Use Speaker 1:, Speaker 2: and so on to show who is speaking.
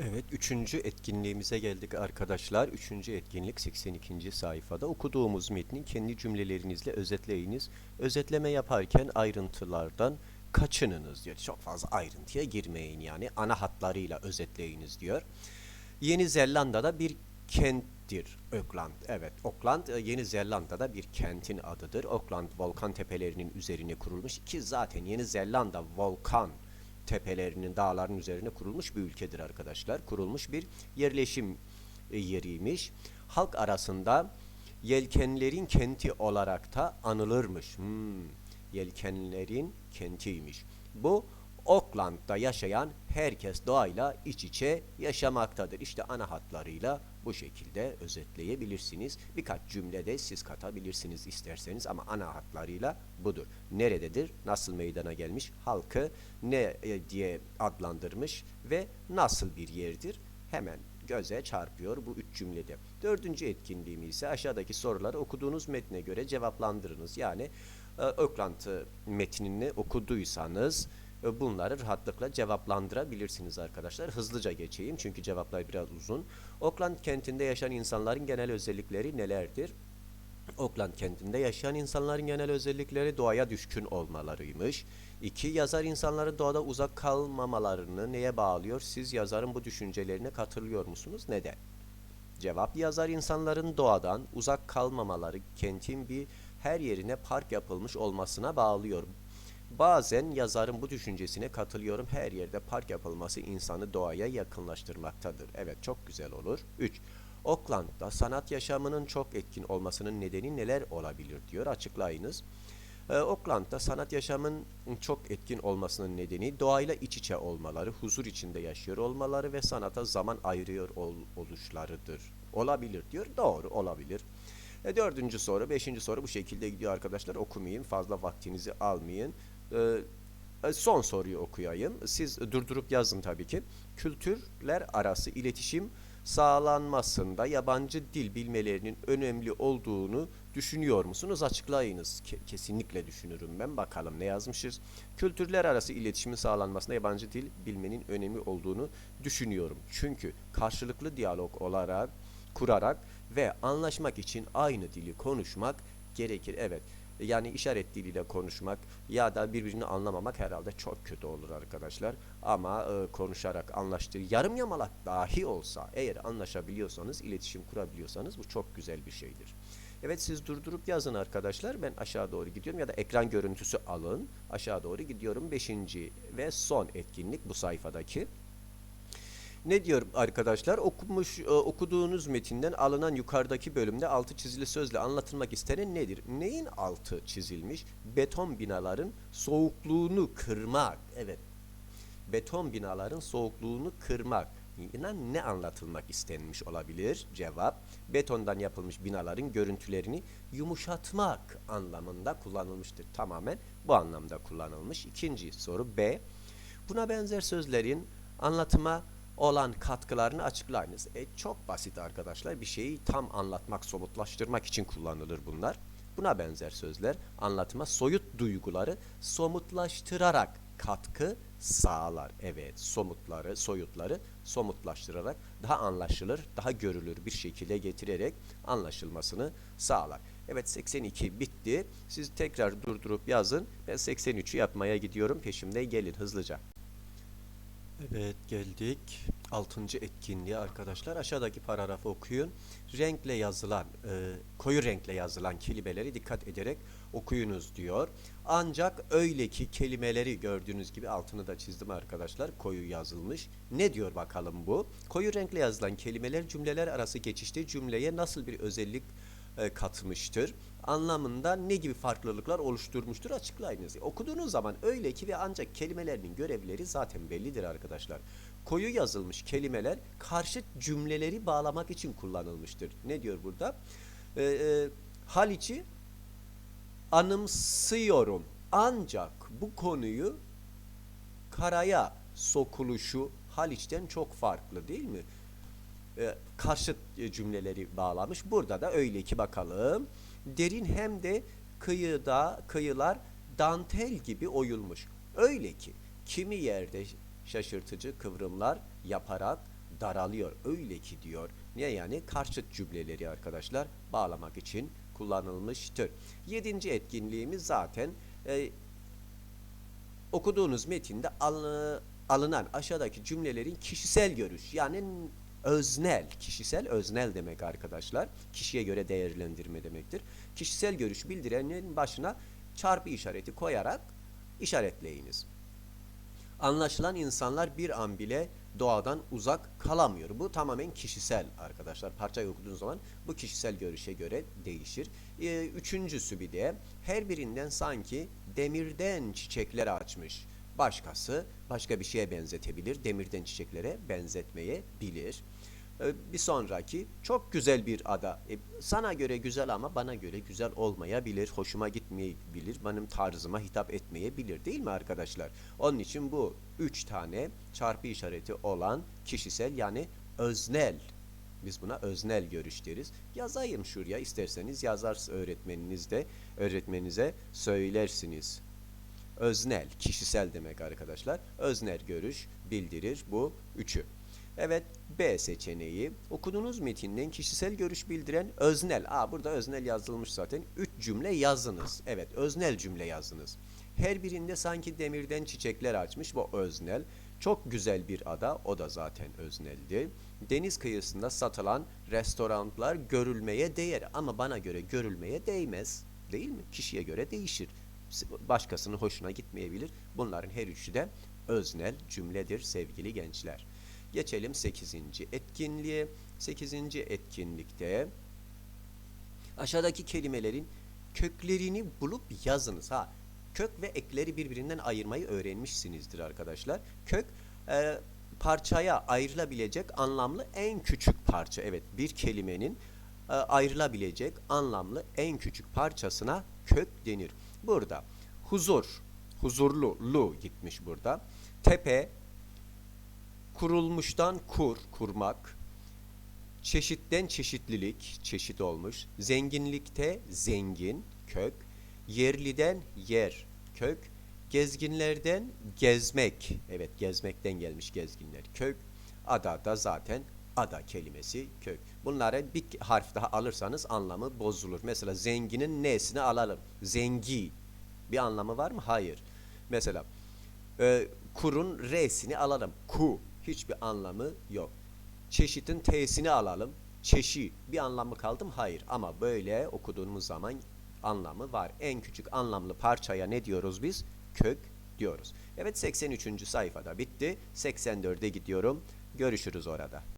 Speaker 1: Evet, üçüncü etkinliğimize geldik arkadaşlar. Üçüncü etkinlik 82. sayfada. Okuduğumuz metni kendi cümlelerinizle özetleyiniz. Özetleme yaparken ayrıntılardan kaçınınız diyor. Çok fazla ayrıntıya girmeyin yani. Ana hatlarıyla özetleyiniz diyor. Yeni Zelanda'da bir kenttir Auckland. Evet, Auckland e, Yeni Zelanda'da bir kentin adıdır. Auckland volkan tepelerinin üzerine kurulmuş ki zaten Yeni Zelanda volkan tepelerinin, dağların üzerine kurulmuş bir ülkedir arkadaşlar. Kurulmuş bir yerleşim e, yeriymiş. Halk arasında yelkenlerin kenti olarak da anılırmış. Hmm, yelkenlerin kentiymiş. Bu Auckland'da yaşayan herkes doğayla iç içe yaşamaktadır. İşte ana hatlarıyla bu şekilde özetleyebilirsiniz. Birkaç cümlede siz katabilirsiniz isterseniz ama ana hatlarıyla budur. Nerededir? Nasıl meydana gelmiş? Halkı ne e, diye adlandırmış ve nasıl bir yerdir? Hemen göze çarpıyor bu üç cümlede. Dördüncü etkinliğimiz ise aşağıdaki soruları okuduğunuz metne göre cevaplandırınız. Yani e, Auckland metnini okuduysanız e, bunları rahatlıkla cevaplandırabilirsiniz arkadaşlar. Hızlıca geçeyim çünkü cevaplar biraz uzun. Auckland kentinde yaşayan insanların genel özellikleri nelerdir? Auckland kentinde yaşayan insanların genel özellikleri doğaya düşkün olmalarıymış. İki, yazar insanların doğada uzak kalmamalarını neye bağlıyor? Siz yazarın bu düşüncelerine katılıyor musunuz? Neden? Cevap yazar insanların doğadan uzak kalmamaları kentin bir her yerine park yapılmış olmasına bağlıyor. Bazen yazarın bu düşüncesine katılıyorum. Her yerde park yapılması insanı doğaya yakınlaştırmaktadır. Evet çok güzel olur. 3. Auckland'da sanat yaşamının çok etkin olmasının nedeni neler olabilir diyor. Açıklayınız. Ee, Auckland'da sanat yaşamının çok etkin olmasının nedeni doğayla iç içe olmaları, huzur içinde yaşıyor olmaları ve sanata zaman ayırıyor ol, oluşlarıdır. Olabilir diyor. Doğru olabilir. E, dördüncü soru, beşinci soru bu şekilde gidiyor arkadaşlar. Okumayın, fazla vaktinizi almayın. E, e, son soruyu okuyayım. Siz durdurup yazın tabii ki. Kültürler arası iletişim sağlanmasında yabancı dil bilmelerinin önemli olduğunu düşünüyor musunuz? Açıklayınız. Ke- kesinlikle düşünürüm ben. Bakalım ne yazmışız. Kültürler arası iletişimin sağlanmasında yabancı dil bilmenin önemi olduğunu düşünüyorum. Çünkü karşılıklı diyalog olarak kurarak ve anlaşmak için aynı dili konuşmak gerekir. Evet. Yani işaret diliyle konuşmak ya da birbirini anlamamak herhalde çok kötü olur arkadaşlar. Ama e, konuşarak anlaştığı yarım yamalak dahi olsa eğer anlaşabiliyorsanız, iletişim kurabiliyorsanız bu çok güzel bir şeydir. Evet siz durdurup yazın arkadaşlar. Ben aşağı doğru gidiyorum ya da ekran görüntüsü alın. Aşağı doğru gidiyorum. Beşinci ve son etkinlik bu sayfadaki. Ne diyor arkadaşlar? Okumuş e, okuduğunuz metinden alınan yukarıdaki bölümde altı çizili sözle anlatılmak istenen nedir? Neyin altı çizilmiş? Beton binaların soğukluğunu kırmak. Evet. Beton binaların soğukluğunu kırmak. Yine ne anlatılmak istenmiş olabilir? Cevap: Betondan yapılmış binaların görüntülerini yumuşatmak anlamında kullanılmıştır. Tamamen bu anlamda kullanılmış. İkinci soru B. Buna benzer sözlerin anlatıma olan katkılarını açıklayınız. E, çok basit arkadaşlar. Bir şeyi tam anlatmak, somutlaştırmak için kullanılır bunlar. Buna benzer sözler anlatıma soyut duyguları somutlaştırarak katkı sağlar. Evet, somutları, soyutları somutlaştırarak daha anlaşılır, daha görülür bir şekilde getirerek anlaşılmasını sağlar. Evet 82 bitti. Siz tekrar durdurup yazın. Ben 83'ü yapmaya gidiyorum. Peşimde gelin hızlıca. Evet geldik. Altıncı etkinliğe arkadaşlar. Aşağıdaki paragrafı okuyun. Renkle yazılan, e, koyu renkle yazılan kelimeleri dikkat ederek okuyunuz diyor. Ancak öyle ki kelimeleri gördüğünüz gibi altını da çizdim arkadaşlar. Koyu yazılmış. Ne diyor bakalım bu? Koyu renkle yazılan kelimeler cümleler arası geçişte cümleye nasıl bir özellik e, katmıştır? Anlamında ne gibi farklılıklar oluşturmuştur açıklayınız. Okuduğunuz zaman öyle ki ve ancak kelimelerinin görevleri zaten bellidir arkadaşlar. Koyu yazılmış kelimeler karşıt cümleleri bağlamak için kullanılmıştır. Ne diyor burada? Ee, e, Haliç'i anımsıyorum. Ancak bu konuyu karaya sokuluşu Haliç'ten çok farklı değil mi? Ee, karşıt e, cümleleri bağlamış. Burada da öyle ki bakalım. Derin hem de kıyıda kıyılar dantel gibi oyulmuş. Öyle ki kimi yerde şaşırtıcı kıvrımlar yaparak daralıyor. Öyle ki diyor. Niye yani? Karşıt cümleleri arkadaşlar bağlamak için kullanılmıştır. Yedinci etkinliğimiz zaten e, okuduğunuz metinde alı- alınan aşağıdaki cümlelerin kişisel görüş yani öznel, kişisel öznel demek arkadaşlar. Kişiye göre değerlendirme demektir. Kişisel görüş bildirenin başına çarpı işareti koyarak işaretleyiniz. Anlaşılan insanlar bir an bile doğadan uzak kalamıyor. Bu tamamen kişisel arkadaşlar. Parçayı okuduğunuz zaman bu kişisel görüşe göre değişir. Ee, üçüncüsü bir de her birinden sanki demirden çiçekler açmış. Başkası başka bir şeye benzetebilir. Demirden çiçeklere benzetmeyebilir. Ee, Bir sonraki çok güzel bir ada. E, sana göre güzel ama bana göre güzel olmayabilir. Hoşuma gitmeyebilir. Benim tarzıma hitap etmeyebilir değil mi arkadaşlar? Onun için bu üç tane çarpı işareti olan kişisel yani öznel biz buna öznel görüş deriz. Yazayım şuraya isterseniz yazar öğretmeniniz de öğretmeninize söylersiniz. Öznel, kişisel demek arkadaşlar. Öznel görüş bildirir bu üçü. Evet B seçeneği okuduğunuz metinden kişisel görüş bildiren öznel. Aa burada öznel yazılmış zaten. Üç cümle yazınız. Evet öznel cümle yazınız. Her birinde sanki demirden çiçekler açmış bu öznel. Çok güzel bir ada o da zaten özneldi. Deniz kıyısında satılan restoranlar görülmeye değer ama bana göre görülmeye değmez. Değil mi? Kişiye göre değişir. Başkasının hoşuna gitmeyebilir. Bunların her üçü de öznel cümledir sevgili gençler. Geçelim 8. etkinliğe. 8. etkinlikte aşağıdaki kelimelerin köklerini bulup yazınız. Ha, kök ve ekleri birbirinden ayırmayı öğrenmişsinizdir arkadaşlar. Kök e, parçaya ayrılabilecek anlamlı en küçük parça. Evet, bir kelimenin e, ayrılabilecek anlamlı en küçük parçasına kök denir. Burada. Huzur, huzurlu, lu gitmiş burada. Tepe, kurulmuştan kur, kurmak, çeşitten çeşitlilik, çeşit olmuş, zenginlikte zengin, kök, yerliden yer, kök, gezginlerden gezmek, evet gezmekten gelmiş gezginler, kök, ada da zaten ada kelimesi kök. Bunları bir harf daha alırsanız anlamı bozulur. Mesela zenginin nesini alalım? Zengi. Bir anlamı var mı? Hayır. Mesela e, kurun R'sini alalım. Ku. Hiçbir anlamı yok. Çeşitin T'sini alalım. Çeşi. Bir anlamı kaldı mı? Hayır. Ama böyle okuduğumuz zaman anlamı var. En küçük anlamlı parçaya ne diyoruz biz? Kök diyoruz. Evet 83. sayfada bitti. 84'e gidiyorum. Görüşürüz orada.